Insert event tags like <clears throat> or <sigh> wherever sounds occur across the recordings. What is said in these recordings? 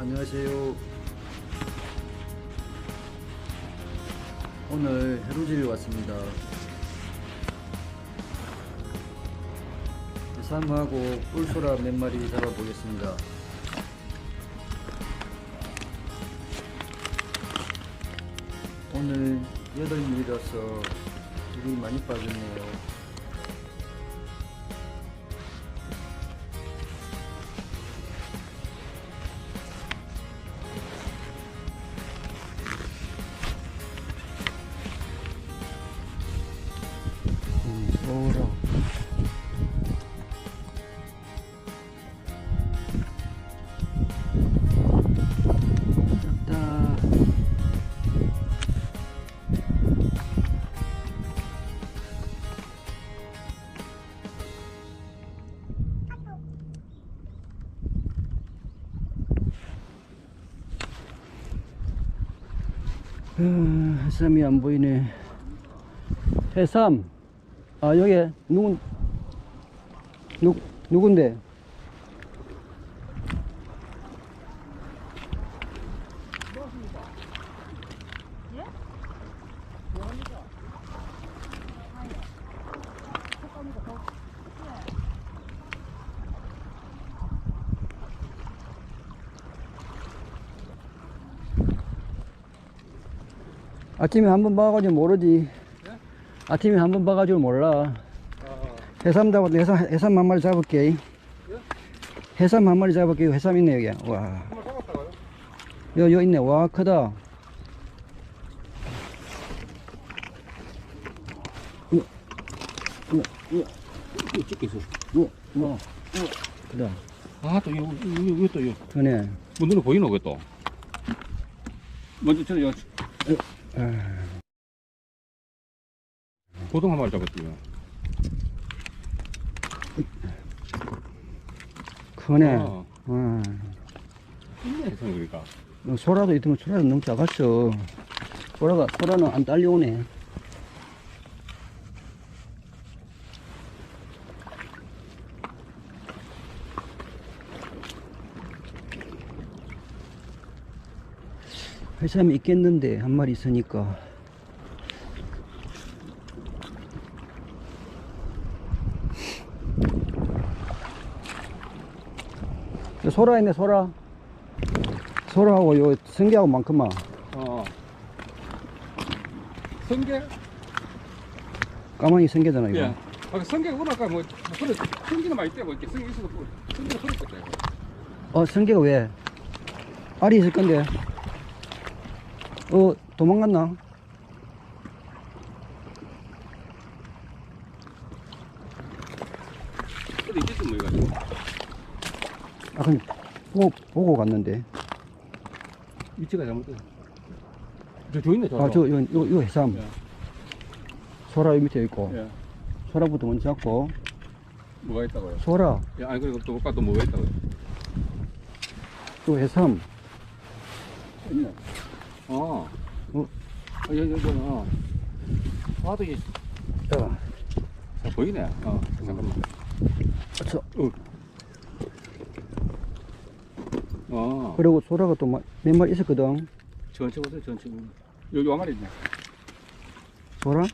안녕하세요. 오늘 해루질 왔습니다. 해삼하고 꿀소라 몇 마리 잡아보겠습니다. 오늘 8일이라서 물이 많이 빠졌네요. 음, 소라. 작다. 아, 해삼이 안 보이네. 해삼. 아, 여기 누군 누 누군데? 아침에 한번 봐가지고 모르지. 아침에 한 번 봐가지고 몰라. 해삼 잡아, 해삼, 해삼 한 마리 잡을게. 해삼 한 마리 잡을게. 해삼 있네, 여기. 와. 여, 여 있네. 와, 크다. 우와, 우와, 우와, 이거 찍고 있어. 우와, 우와, 우와. 크다. 아, 또 이거, 또 이거. 크네. 뭐 눈에 보이노, 그또 먼저 저, 여, 아, 고동 한 마리 잡았지요. 크네. 아, 아. 있네, 성 그러니까. 어, 소라도 있으면 소라는 너무 작았어. 소라가, 소라는 안 딸려오네. 해삼이 있겠는데, 한 마리 있으니까. 소라 있네, 소라. 소라하고 요 성게하고 많구만. 어. 성게? 까마귀 성게잖아, 이거. 예. 아, 성게 오늘 아까 뭐, 뭐 그래, 성게는 많이 떼, 뭐, 이렇게 성게 있어도, 뭐, 성게는 그랬겠다, 이거. 어, 성게가 왜? 알이 있을 건데. 어, 도망갔나? 근데 이제 좀 뭐해가지고. 아, 그냥 보고, 보고 갔는데. 위치가 잘못돼. 저, 저 있네, 저. 아, 저, 요, 요, 요 해삼. 예. 소라 요 밑에 있고. 예. 소라부터 먼저 잡고. 뭐가 있다고요? 소라, 예, 아니, 그리고 또, 아까 또 뭐가 있다고요? 또 해삼. 있네. 어. 어? 아, 여기, 여기, 어. 아, 또, 이, 자, 자, 보이네. 어, 잠깐만. 저, 어. 어. 그리고 소라가 또 몇 마리 있었거든. 전체 보세요, 전체. 여기 와말이 있네. 소라?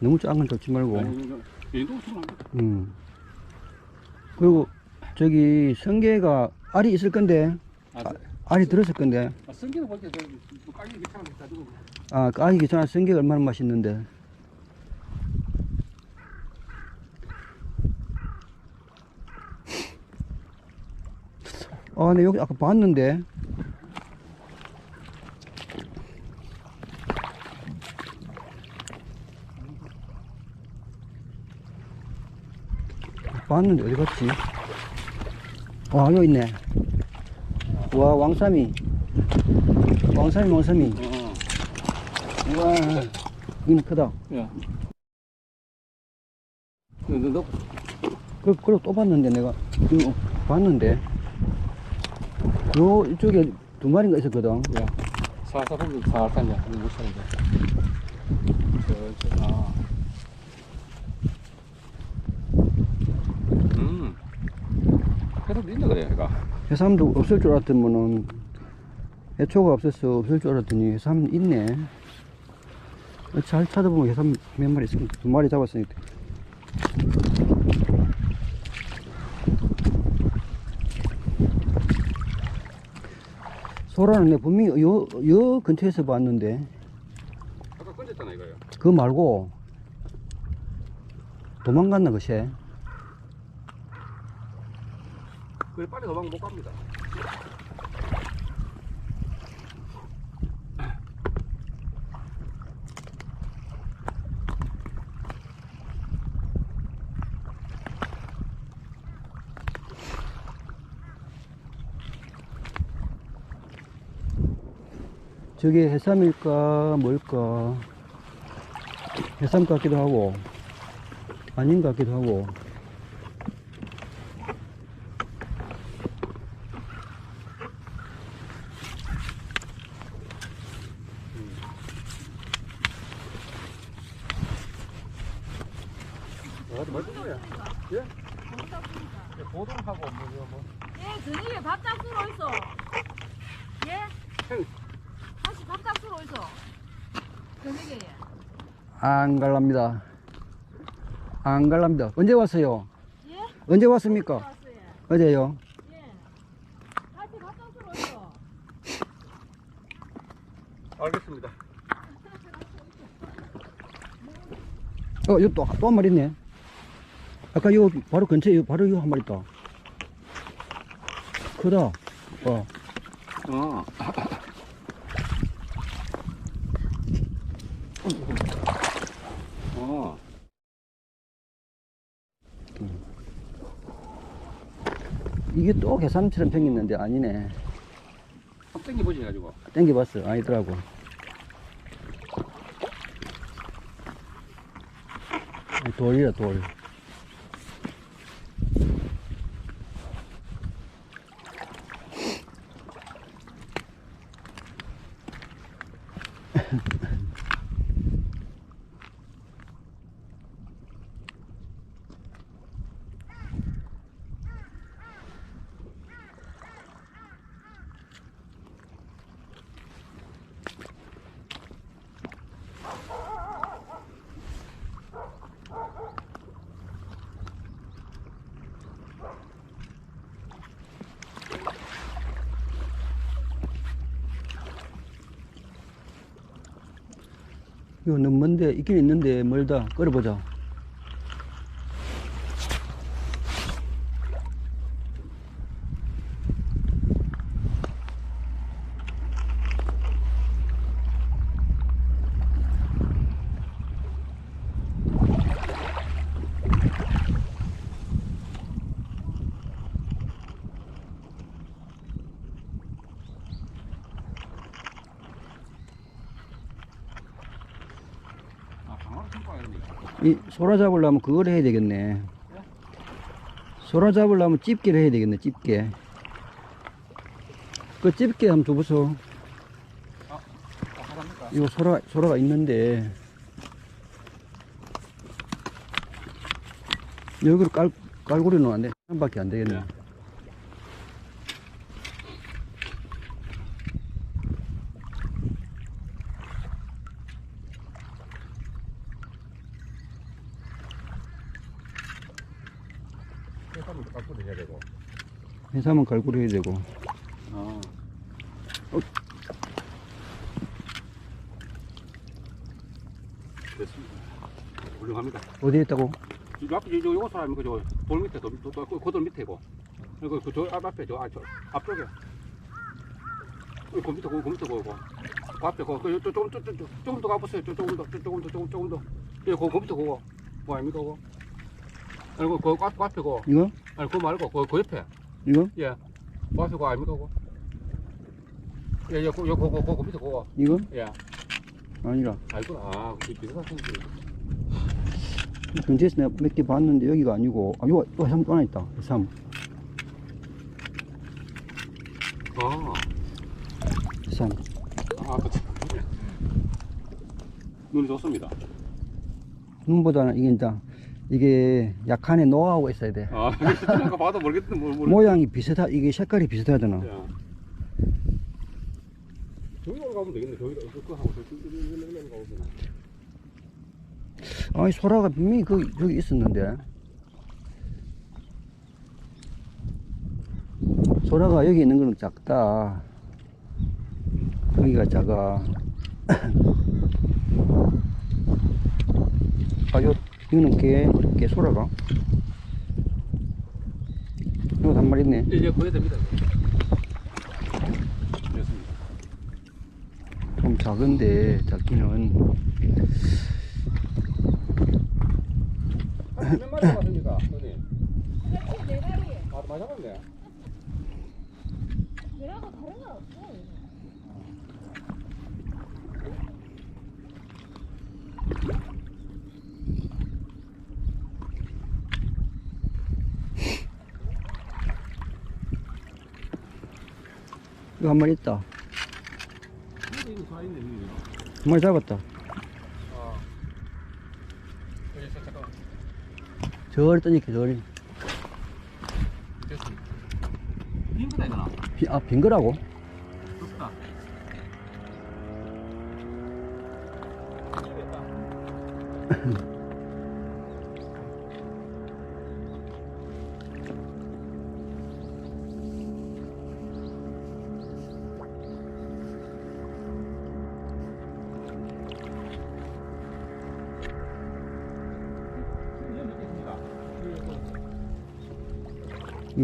너무 작은 건 잡지 말고. 얘도. 음. 그리고 저기 성게가 알이 있을 건데. 아, 아, 알이 들었을 건데. 아 성게는 볼때 다 주고. 아, 까기 괜찮아. 성게가 얼마나 맛있는데. 아, 내 여기 아까 봤는데. 봤는데 어디 갔지? 와, 여기 있네. 와, 왕삼이. 왕삼이, 왕삼이. 어, 우와, 이는 크다. 야. 너, 너, 너, 그, 그리고 또 봤는데, 내가. 이거 봤는데. 요, 이쪽에 두 마리가 있었거든. 야. 살살 보면 살살이야. 이거 못 사는데. 저, 저, 아. 음. 그래도 있네, 그래, 얘가. 해삼도 없을 줄 알았더니는 해초가 없어서 없을 줄 알았더니 해삼 있네. 잘 찾아보면 해삼 몇 마리 있습니다. 두 마리 잡았으니까. 소라는 내 분명히 요, 요 근처에서 봤는데, 아까 건졌잖아 이거요. 그거 말고, 도망갔나, 그새? 그래 빨리 도망 못 갑니다. 저게 해삼일까, 뭘까. 해삼 같기도 하고, 아닌 것 같기도 하고. 보동하고 뭐 뭐. 예, 저녁에 밥 잡수러 있어. 예? 있어. 저녁에. 안 갈랍니다. 안 갈랍니다. 언제 왔어요? 예? 언제 왔습니까? 왔어요. 어제요. 예. 잡수러 있어. 알겠습니다. 어, 이거 또, 또 한 마리 있네. 아까 이거 바로 근처에 이거 바로 이거 한 마리 있다. 크다. 어. 어. 어. 이게 또 계산처럼 생겼는데 아니네. 합생기 보지 가지고. 땡겨봤어. 아니더라고. 돌이야, 돌. 이거 너무 먼데, 있긴 있는데 멀다. 끌어보자. 아, 방어를 신고 와야 됩니다. 이 소라 잡으려면 그걸 해야 되겠네. 소라 잡으려면 집게를 해야 되겠네, 집게. 그 집게 한번 줘보소. 이거 소라, 소라가 있는데. 여기로 깔, 깔고리 놓으면 안 돼. 한 바퀴 안 되겠네. 네. 해삼을 갖고 해야 되고. 해삼은 깔고리 해야 되고. 아. 어. 됐습니다. 훌륭합니다. 어디에 있다고? 이 앞에 저 요거 사람이 그저 돌 밑에 돌, 돌, 돌, 그돌 밑에고. 그리고 그저 앞에 저, 아, 저 앞쪽에. 그 밑에 그, 그 밑에 그거. 그 앞에 그, 저, 조금 조, 조, 조, 조금 더 가보세요. 저, 조금 더, 저, 조금 더, 조금 조금 더. 예, 그, 그 밑에 그거. 뭐 아닙니까 그거? 아니 그, 그, 그 앞- 그 앞에 그거. 이거? 아니 그거 말고 그, 그 옆에. 이거? 예. 그 앞에 그거 아닙니까 그거? 예, 예, 그, 그, 그, 그, 그 밑에 그거. 이거? 예. 아니라. 알구나. 아, 그 비슷한 생각이. 근처에서 내가 몇 개 봤는데 여기가 아니고. 아, 이거 또 해삼 또 하나 있다. 해삼. 아. 해삼. 아, 그치. 눈이 좋습니다. 눈보다는 이게 이제 이게 약간의 노하우가 있어야 돼. 아, 아까 봐도 모르겠는데 뭘 모르. 모양이 비슷하, 이게 색깔이 비슷하잖아. 야. 저기로 가면 되겠네. 저기로 그거 하고 저기 저기 가고 되나. 아니, 소라가 분명히 거기, 저기 있었는데. 소라가 여기 있는 거는 작다. 여기가 작아. 아, 요, 이거는 개, 개 소라가? 이거 한 마리 있네. 이제 거의 됩니다. 좀 작은데, 작기는. 몇 마리 잡았습니까, 선생님? 네. 아, 많이 잡았네. 얘라고 다른 건 없어. 이거 한 마리 있다. 한 마리 잡았다. 저리 떠니까 저리. 됐습니다. 빈 거다, 이거나. 비, 아, 빈 거라고?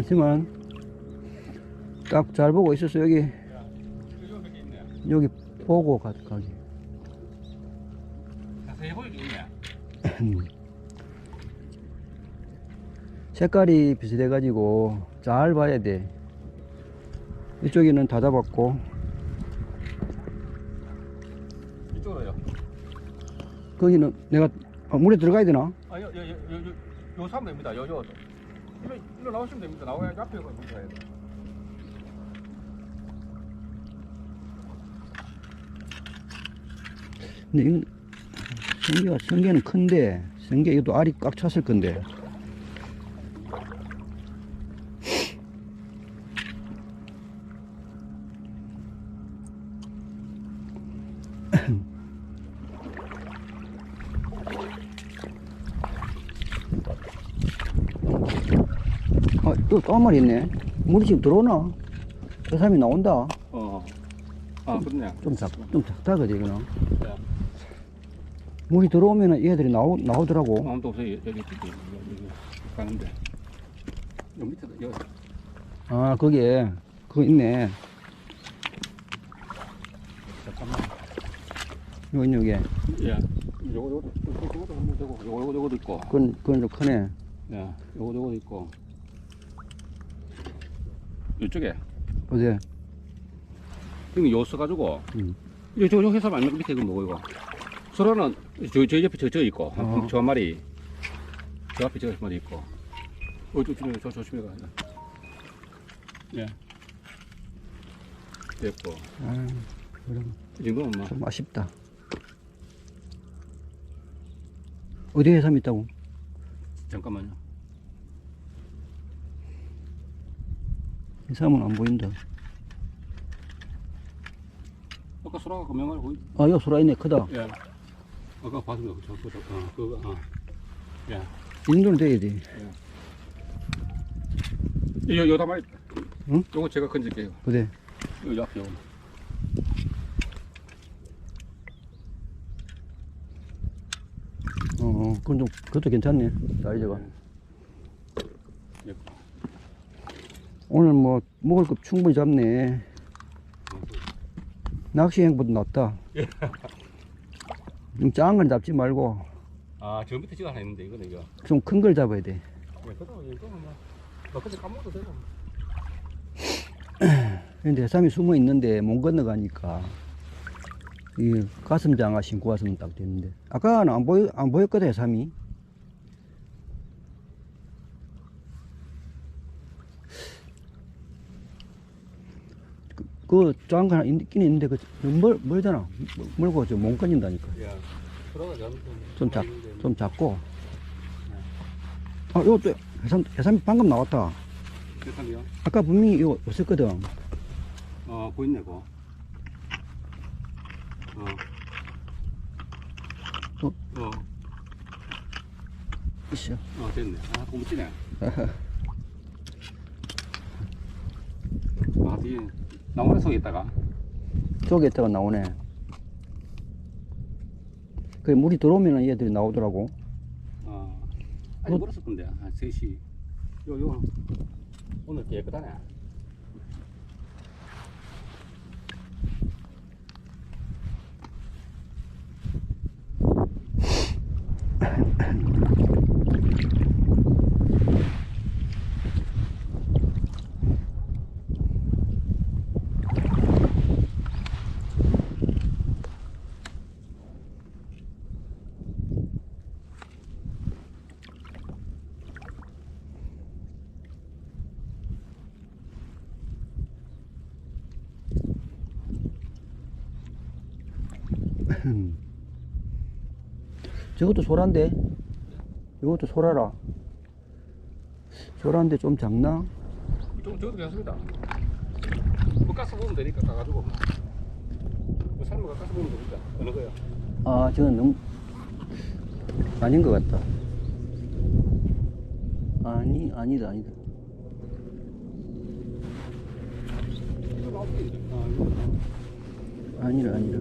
있으면 딱잘 보고 있었어 여기 여기 보고 가, 가기 자세히 보이게 있네. <clears throat> 색깔이 비슷해 가지고 잘 봐야 돼 이쪽에는 다 잡았고 이쪽으로요. 거기는 내가 아, 물에 들어가야 되나? 아, 요, 요, 요, 요, 요, 요 사면 됩니다. 요, 요. 일로, 일로 나오시면 됩니다. 나와야 앞에 가야 돼. 근데 이건 성게가 성게는 큰데 성게 이것도 알이 꽉 찼을 건데 아, 또또 한 마리 있네. 물이 지금 들어오나? 그 사람이 나온다. 어. 아, 그렇네. 좀 작, 좀 작다, 그지, 이거는? 네. 물이 들어오면 얘들이 나오, 나오더라고. 아무도 없어요. 여기, 여기, 여기, 여기 가는데. 요 밑에도, 여, 아, 거기에, 그거 있네. 잠깐만. 여기 있네, 여기. 예. 요거, 요거, 요거, 요거도 한번 되고, 요거, 요거, 요거도 있고. 그건, 그건 좀 크네. 예. 요거, 요거도 있고. 이쪽에. 어디? 형님 요 써가지고. 음. 요, 저, 저 회사 말면 밑에 이거 뭐고, 이거. 소라는 저, 저 옆에 저, 저 있고. 한- 어. 저한 마리. 저 앞에 저한 마리 있고. 어, 조심해, 저, 조심해 가. 예. 됐고. 아, 그럼 이 정도면 뭐. 좀 아쉽다. 어디에 해삼 있다고? 잠깐만요. 해삼은 안 보인다. 아까 소라가 그 명을 보이. 아, 여기 소라 있네, 크다. 예. 아까 봤습니다. 저, 저, 저, 어, 그거, 어. 예. 이 정도는 돼야지. 요, 요 다말. 응? 요거 제가 건질게요. 어디? 요 앞에 요거. 어, 어, 그건 좀, 그것도 괜찮네. 사이즈가. 예. 오늘 뭐, 먹을 거 충분히 잡네. 낚시 행보다 낫다. <laughs> 좀 작은 건 잡지 말고, 아, 저 밑에 지가 하나 있는데, 이거는 이거. 좀 큰 걸 잡아야 돼. 예, 그다음 이거는 뭐. 나 근데 까먹어도 되고. <clears throat> 근데 해삼이 숨어 있는데 못 건너가니까 이 가슴 장화 신고 왔으면 딱 되는데 아까는 안 보여 안 보였거든 해삼이 그, 그 작은 거 하나 있긴 있는데 그 멀, 멀잖아 멀고 좀못 건진다니까 좀, 좀 작, 좀 작고 아, 이것도 해삼, 해삼 방금 나왔다. 대상이요? 아까 분명히 이거 없었거든. 어, 보이네, 그거. 어. 어? 어, 있어. 어, 됐네. 아, 고무치네. <laughs> 아, 뒤에 나무에 서 있다가. 저기 있다가 나오네. 그 물이 들어오면 얘들이 나오더라고. 어. 어? 멀었을 건데, 한 3시. 요, 요. 오늘 깨끗하네. <clears throat> 저것도 소라인데? 이것도 소라라. 소라인데 좀 작나? 좀, 저도 괜찮습니다. 뭐 가스 보면 되니까 가가지고. 뭐거 가스 보면 되니까. 어느 거야? 아, 저건 너무 아닌 것 같다. 아니, 아니다, 아니다. 아. 아니라, 아니라.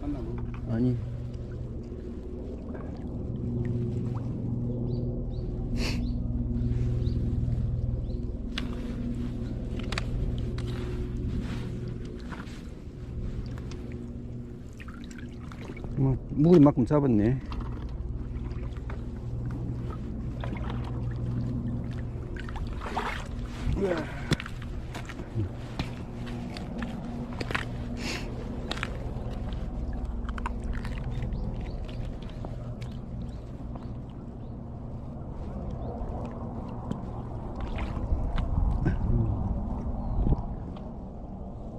만나 뭐. 아니. 뭐, 묵을 만큼 잡았네.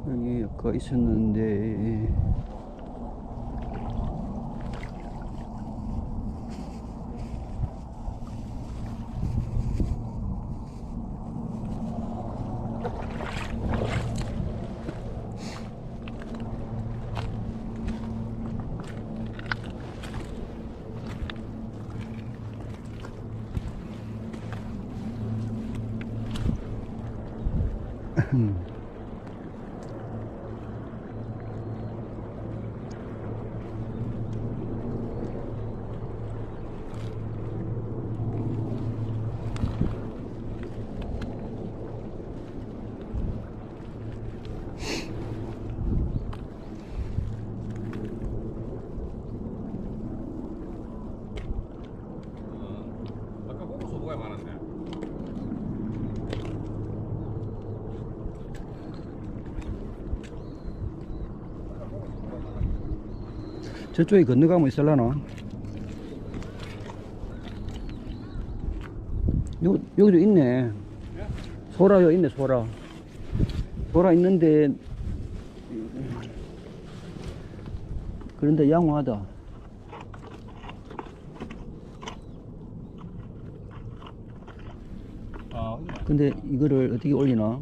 여기 아까 있었는데. 어, <laughs> 아까 보고 소보가 많았네. 아까 보고 소보가 많았네. 저쪽에 건너가면 있을라나? 요, 여기도 있네. 소라 요 있네, 소라. 소라 있는데, 그런데 양호하다. 아, 근데 이거를 어떻게 올리나?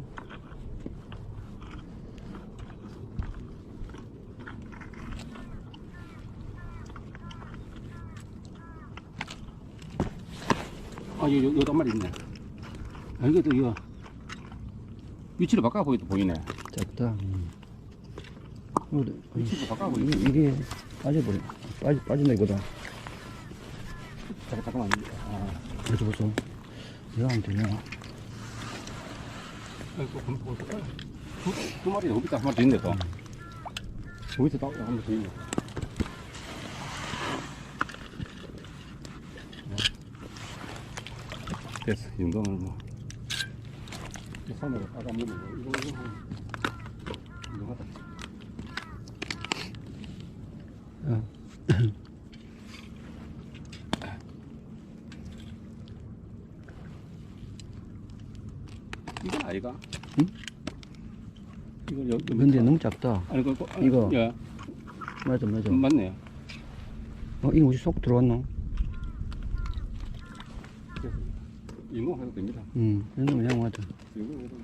아, 여기, 여기 한 마리 있네. 아, 이게 또, 이거. 위치를 바꿔 보이도 보이네. 작다. 음. 이것도, 위치를 바꿔 보이네. 이게, 이게 빠져버려. 빠지, 빠진다, 이거다. 잠깐, 잠깐만. 아, 어디 보소. 이거 하면 되냐? 그, 그, 그, 두, 두 마리, 여기 있다, 한 마리 더 있네, 또. 여기 있다, 한 마리 더 있네. 됐어, 이 정도면 뭐. 이 손으로 빠가 먹는 거. 이거, 이거 한, 이거 하다. 어. 이건 아이가? 응? 이거 여, 여기 근데 너무 작다. 아니 그 그, 이거. 예. 맞아, 맞아. 음, 맞네요. 어, 이거 혹시 속 들어왔노? 이모 해도 됩니다. 응, 이 정도면 양호하다. 이거 해도.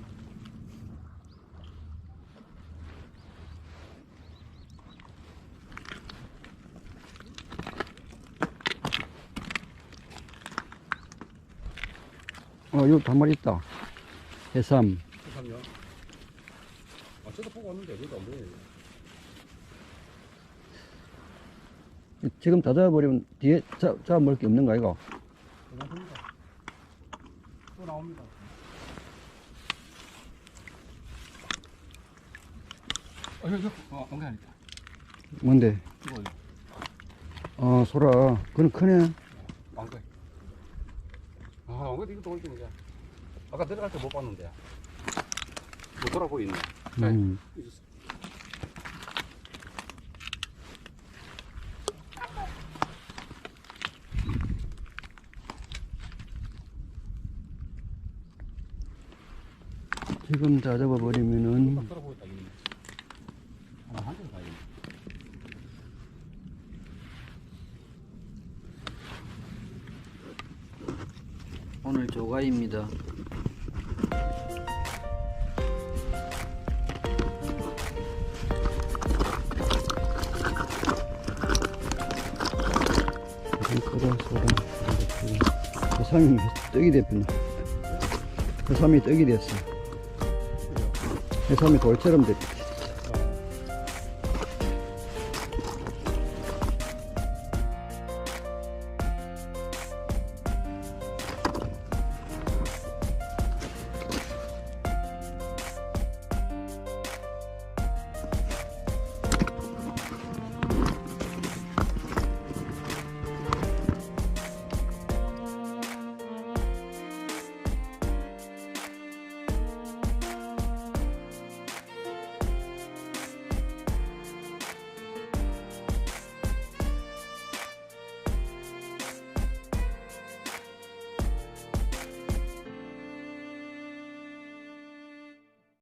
어, 여기 단말 있다. 해삼. 잠깐요. 아, 저도 보고 왔는데 여기도 안 보여요. 지금 다 잡아버리면 뒤에 잡, 잡아먹을 게 없는 거 아이가? 괜찮습니다. 또 나옵니다. 어, 저, 저, 어, 아니다. 뭔데? 이거, 아, 소라. 그건 크네. 왕개. 아, 왕개 이거 돌지 이제. 아까 들어갈 때 못 봤는데. 못 돌아 보이네. 음. 지금 다 잡아버리면은. 오늘 조가입니다. 소라 해삼이 떡이 됐구나. 해삼이 떡이 됐어. 해삼이 돌처럼 됐지.